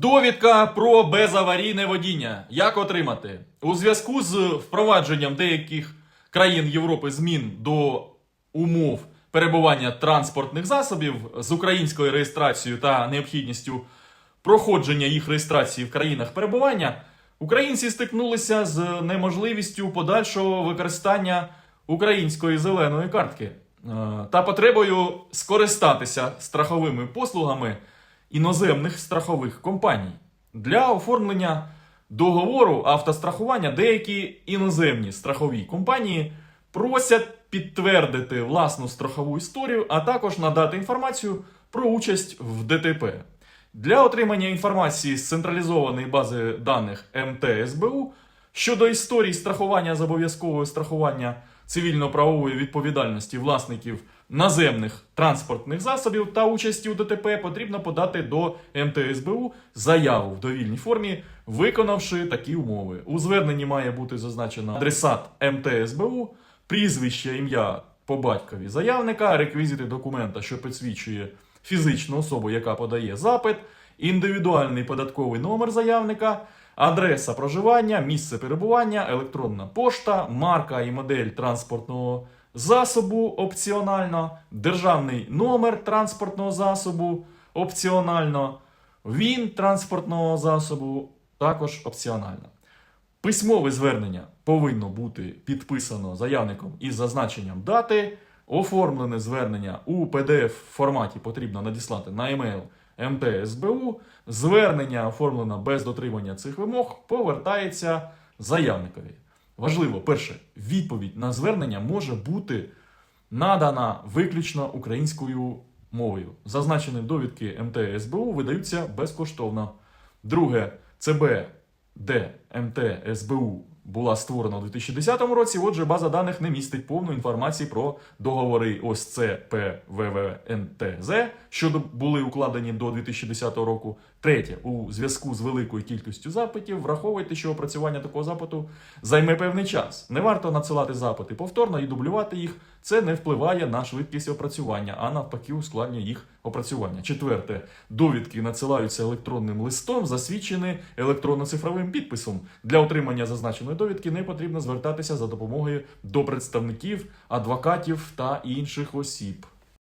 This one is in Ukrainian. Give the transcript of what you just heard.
Довідка про безаварійне водіння. Як отримати? У зв'язку з впровадженням деяких країн Європи змін до умов перебування транспортних засобів з українською реєстрацією та необхідністю проходження їх реєстрації в країнах перебування, українці стикнулися з неможливістю подальшого використання української зеленої картки е, та потребою скористатися страховими послугами іноземних страхових компаній. Для оформлення договору автострахування деякі іноземні страхові компанії просять підтвердити власну страхову історію, а також надати інформацію про участь в ДТП. Для отримання інформації з централізованої бази даних МТСБУ щодо історії страхування з обов'язкового страхування цивільно-правової відповідальності власників наземних транспортних засобів та участі у ДТП потрібно подати до МТСБУ заяву в довільній формі, виконавши такі умови. У зверненні має бути зазначено адресат МТСБУ, прізвище, ім'я по батькові заявника, реквізити документа, що підсвідчує фізичну особу, яка подає запит, індивідуальний податковий номер заявника, адреса проживання, місце перебування, електронна пошта, марка і модель транспортного засобу опціонально, державний номер транспортного засобу опціонально, він транспортного засобу також опціонально. Письмове звернення повинно бути підписано заявником із зазначенням дати. Оформлене звернення у pdf форматі потрібно надіслати на емейл МТСБУ. Звернення оформлено без дотримання цих вимог повертається заявникові. Важливо, перше, відповідь на звернення може бути надана виключно українською мовою. Зазначені довідки МТСБУ видаються безкоштовно. Друге, ЦБ, де МТСБУ була створена у 2010 році. Отже, база даних не містить повну інформації про договори ОСЦ ПВВНТЗ, що були укладені до 2010 року. Третє, у зв'язку з великою кількістю запитів, враховуйте, що опрацювання такого запиту займе певний час. Не варто надсилати запити повторно і дублювати їх. Це не впливає на швидкість опрацювання, а навпаки, ускладнює їх опрацювання. Четверте, довідки надсилаються електронним листом, засвідчені електронно-цифровим підписом. Для отримання зазначеної довідки не потрібно звертатися за допомогою до представників, адвокатів та інших осіб.